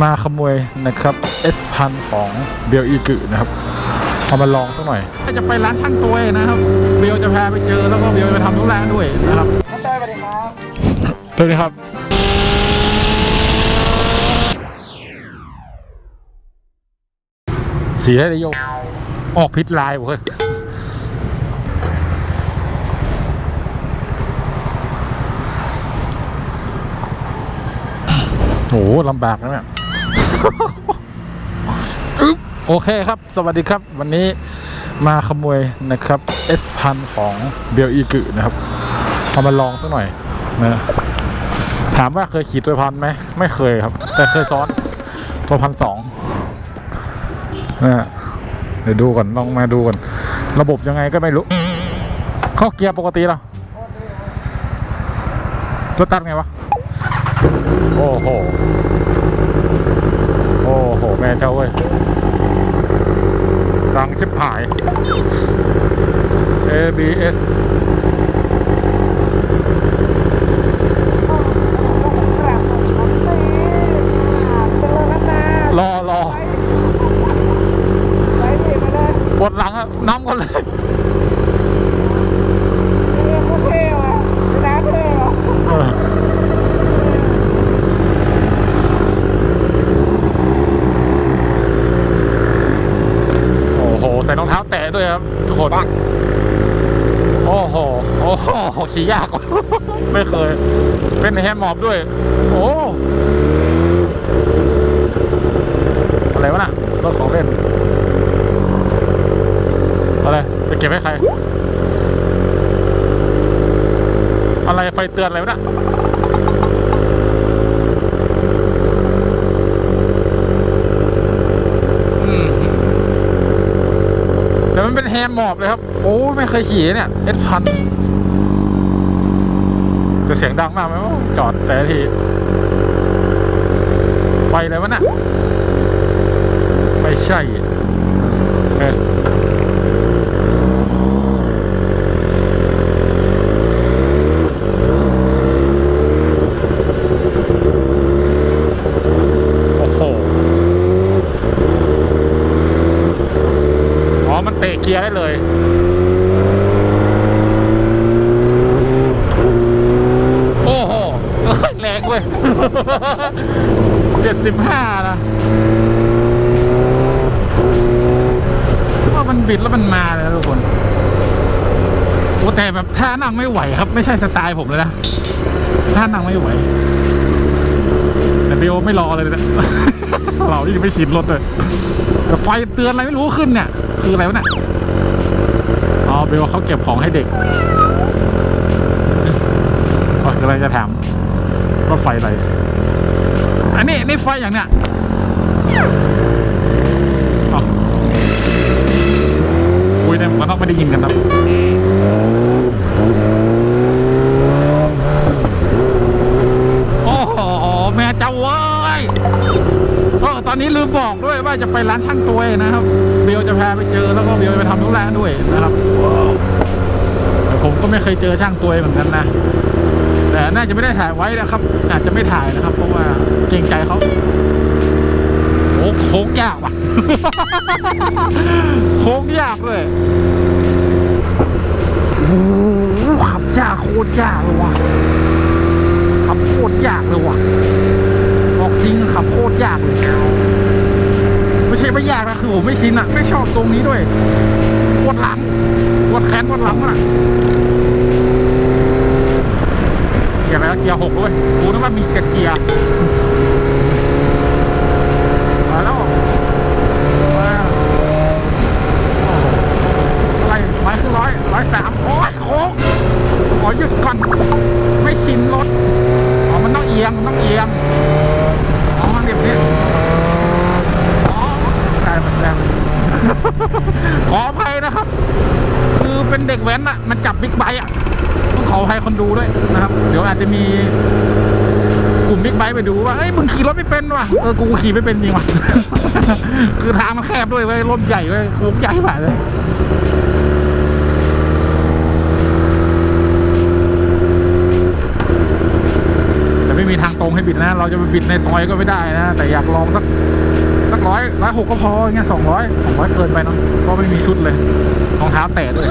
มาขโมยนะครับ S พันของเบลอีกึนะครับเอามาลองสักหน่อยจะไปร้านช่างตัวเองนะครับ เบลจะพาไปเจอแล้วก็เบลจะทำธุระด้วยนะครับสวัสดีครับสวัสดีครับเสียเลยโยกออกพิษลายเว้ยโหลำบากนะเนี่ยอึ๊บ โอเคครับ สวัสดีครับ วันนี้มาขโมยนะครับ S พันของเบลอีกึนะครับเอามาลองสักหน่อยนะถามว่าเคยขี่ตัวพันไหมไม่เคยครับ แต่เคยซ้อนตัวพันสองนะเดี๋ยวดูก่อนลองมาดูก่อนระบบยังไงก็ไม่รู้ เข้าเกียร์ปกติเหรอตัวตัดไงวะ โอ้โห โอ้โห แม่เจ้าเว้ย ดังชิบหาย ABS รอรอปวดหลังอะน้ำก่อนเลย เออโอ้โห ใส่รองเท้าแตะ ด้วยครับ ทุกคนโอ้โหโอ้โหขี่ยากกว่าไม่เคย เป็นแฮมมอบด้วย โอ้อะไรวะน่ะรถของเล่นอะไรจะเก็บให้ใคร อะไรไฟเตือนอะไรวะน่ะ อืม แฮมหมอบเลยครับ โอ้ไม่เคยขี่เนี่ยเอสพันจะเสียงดังมากไหมจอดแต่ทีไฟอะไรวะน่ะไม่ใช่เอ๊ะโอ้โห อ๋อียร์ได้เลยโอ้โหแรงเว้ยเจ็ดสิบห้านะว่ามันบิดแล้วมันมาเลยนะทุกคนโอ้แต่แบบท่านั่งไม่ไหวครับ ไม่ใช่สไตล์ผมเลยนะท่านั่งไม่ไหวแต่พี่โอไม่รอเลยนะเราที่ยังไม่ชินรถเลยแต่ไฟเตือนอะไรไม่รู้ขึ้นเนี่ย คืออะไรวะเนี่ย อ๋อเบลเขาเก็บของให้เด็กโอ้ยกำลังจะถามว่าไฟอะไร อันนี้นี่ไฟอย่างเนี้ยอ๋อคุยในหมวกกันน็อกไม่ได้ยินกันครับ นี้ลืมบอกด้วยว่าจะไปร้านช่างตัวนะครับเบลจะแพาไปเจอแล้วก็เบลไปทำธุระด้วยนะครับแต่ผมก็ไม่เคยเจอช่างตัวเหมือนกันนะแต่น่าจะไม่ได้ถ่ายไว้นะครับ อาจจะไม่ถ่ายนะครับ เพราะว่าเกรงใจเขาโอ้โค้งยากว่ะโค้งยากเลยโอ้ขับยากโคตรยากเลยว่ะขับโคตรยากเลยว่ะบอกจริงขับโคตรยากเลย ช่ไม่ยากนะคือผมไม่ชินอะไม่ชอบตรงนี้ด้วยปวดหลังปวดแขนปวดหลังอะเกียร์อะไรเกียร์หกด้วยกูนึกว่ามีเกียร์มาแล้วมาโอ้โหอะไรไม้ขึ้นร้อยร้อยสามโอ้ยโค้งขอหยุดก่อน ไม่ชินรถอ๋อมันต้องเอียงมันต้องเอียง อ๋อเรียบนี้อ๋อได้เหมือนกัน ขออภัยนะครับ คือเป็นเด็กแว้นอะมันจับบิ๊กไบค์อะต้องขออภัยคนดูด้วยนะครับ เดี๋ยวอาจจะมีกลุ่มบิ๊กไบค์ไปดูว่าเอ้ยมึงขี่รถไม่เป็นว่ะเออกูขี่ไม่เป็นจริงว่ะคือทางมันแคบด้วยเว้ยรถใหญ่เว้ยโค้งใหญ่ผ่านเลยแต่ไม่มีทางตรงให้บิดนะ เราจะไปบิดในซอยก็ไม่ได้นะ แต่อยากลองสัก ร้อยร้อยหกก็พออย่างเงี้ยสองร้อยสองร้อยเกินไปเนาะก็ไม่มีชุดเลยรองเท้าแตะด้วย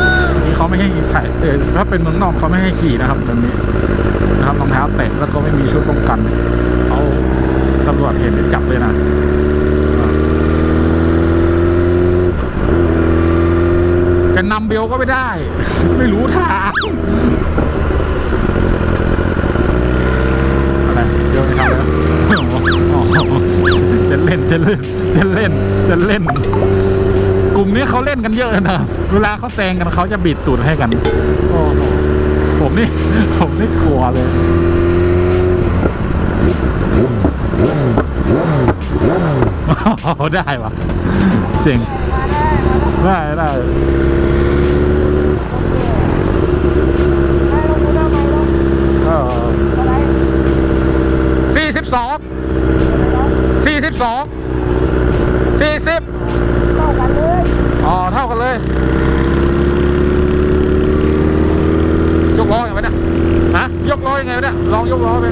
นี่เขาไม่ให้ใส่เออถ้าเป็นเมืองนอกเขาไม่ให้ขี่นะครับแบบนี้นะครับรองเท้าแตะแล้วก็ไม่มีชุดป้องกันเขาตำรวจเห็นจับเลยนะจะนำเบลก็ไม่ได้ ไม่รู้ทาง เล่นะเวลาเขาแซงกันเขาจะบิดตูดให้กัน ผมนี่ ผมนี่กลัวเลยได้ปะเจ๋งได้ได้สี่สิบสองสี่สิบสอง สี่สิบอ๋อ เท่ากันเลยยกล้อยังไงเนี่ยฮะยกล้อยังไงวะเนี่ยลองยกล้อไป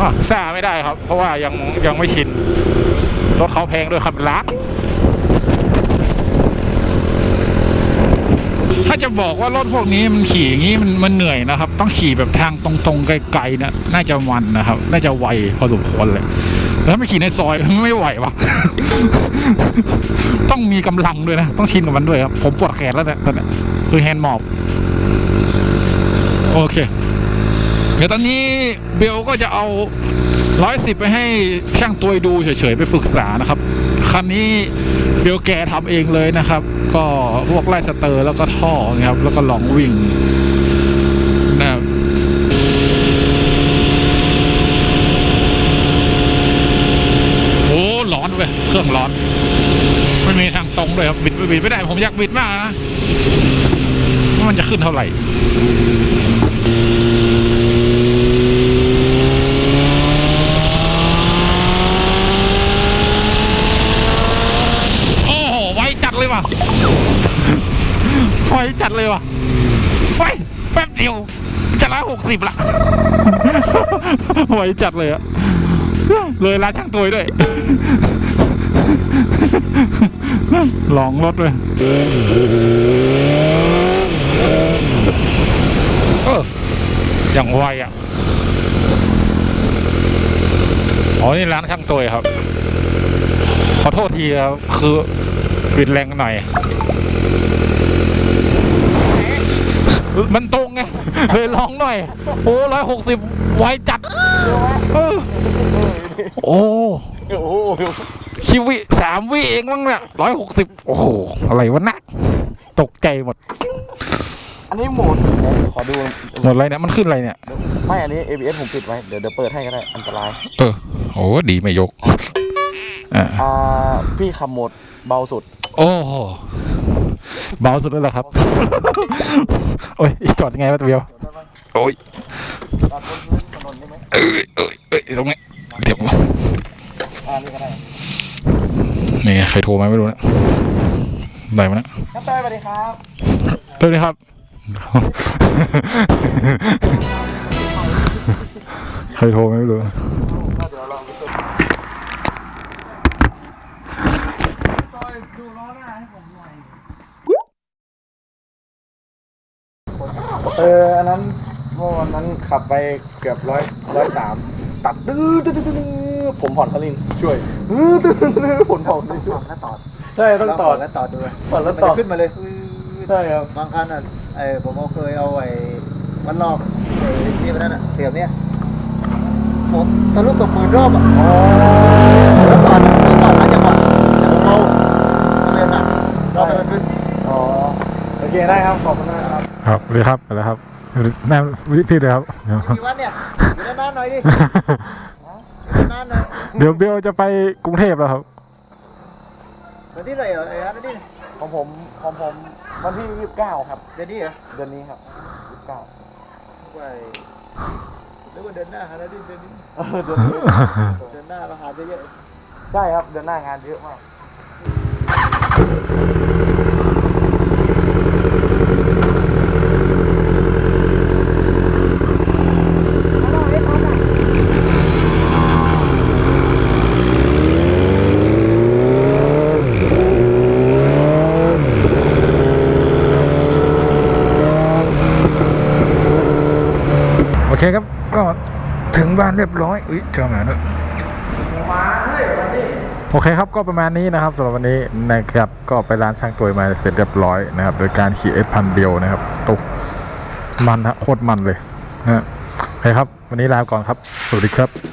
อะซ่าไม่ได้ครับ เพราะว่ายังยังไม่ชินรถเขาแพงด้วยครับล้าน ถ้าจะบอกว่ารถพวกนี้มันขี่อย่างนี้มันมันเหนื่อยนะครับ ต้องขี่แบบทางตรงๆไกลๆเนะน่าจะมันนะครับ น่าจะไวพอสมควรเลยแล้วไม่ขี่ในซอยไม่ไหววะต้องมีกำลังด้วยนะ ต้องชินกับมันด้วยครับ ผมปวดแขนแล้วเนี่ตอนนี้คือแฮนด์มอบโอเค เดี๋ยวตอนนี้เบลก็จะเอาร้อยสิบไปให้ช่างตัวดูเฉยๆ ไปปรึกษานะครับ คันนี้เบลแกทำเองเลยนะครับ ก็พวกไล่สเตอร์แล้วก็ท่อนะครับ แล้วก็ลองวิ่งนะครับโอ้ร้อนเว้ยเครื่องร้อนไม่มีทางตรงเลยครับบิดบิดไม่ได้ผมอยากบิดมากนะว่ามันจะขึ้นเท่าไหร่ โอ้โห ไว่ะไวจัดเลยว่ะไวแป๊บเดียวจะร้อยหกสิบละไวจัดเลยอะเลยร้านช่างตัวด้วยลองรถเลยเอออย่างไวอะอ๋อนี่ร้านช่างตัวครับ ขอโทษทีครับคือ ปิดแรงหน่อย มันตรงไง เลยลองหน่อย โอ้ร้อยหกสิบไวจัดเออโอ้โอ้โหคิววิสามวิเองมั้งเนี่ยร้อยหกสิบโอ้โห อะไรวะนะตกใจหมด อันนี้โหมด ขอดูหมดอะไรเนี่ย มันขึ้นอะไรเนี่ย ไม่ อันนี้ ABS ผมปิดไว้ เดี๋ยวเดี๋ยวเปิดให้ก็ได้ อันตราย เออ โอ้ดีไม่ยก อ่าอ่าพี่ขับโหมดเบาสุด โอ้โหเบาสุดแล้วเหรอครับ โอ้ยจอดยังไงวะตัวเดียวโอ้ยตอนบนพื้นถนนได้ไหมเอ้ยเอ้ยเอ้ยตรงนี้เดี๋ยวอ่านี่ก็ได้นี่ไงใครโทรมาไม่รู้นะได้มานะครับเต้ยสวัสดีครับเฮ้ยครับใครโทรมาไม่รู้ ก็เดี๋ยวลองดูซอยดูล้อหน้าให้ผมหน่อย เอออันนั้นเมื่อวันนั้นขับไปเกือบร้อยร้อยสามตัดดื้อดื้อดื้อดื้อผมผ่อนคลินช่วยดื้อดื้อดื้อผลผ่อนช่วยต่อใช่ต้องต่อแล้วต่อด้วยต่อแล้วมันต่อจะขึ้นมาเลยใช่ครับบางคันอะไอ้ผมเอาเคยเอาไอ้วันรอบไอ้ที่มันนั่นอะเสียบเนี้ยผมทะลุกับหมื่นรอบอะ เคได้ครับ ขอบคุณมากครับครับสวัสดีครับไปแล้วครับแม่พี่เลยครับกี่วันเนี่ยอยู่นานๆหน่อยดิอยู่นานๆหน่อยเดี๋ยวเบลจะไปกรุงเทพแล้วครับวันที่ไหนเหรอไอ้อันนี้ของผมของผมวันที่ยี่สิบเก้าครับเดือนนี้เหรอเดือนนี้ครับยี่สิบเก้าไปหรือว่าเดือนหน้าหาแล้วดิเดือนนี้เออเดือนนี้เดือนหน้าเราหาเยอะใช่ครับเดือนหน้างานเยอะมาก เคครับ ก็ถึงบ้านเรียบร้อย อุ้ยเจอหมาด้วยโอเคครับก็ประมาณนี้นะครับสำหรับวันนี้นะครับก็ไปร้านช่างตัวมาเสร็จเรียบร้อยนะครับ โดยการขี่เอสพันเดียวนะครับตุกมันฮะโคตรมันเลยนะโอเคครับ วันนี้ลาก่อนครับ สวัสดีครับ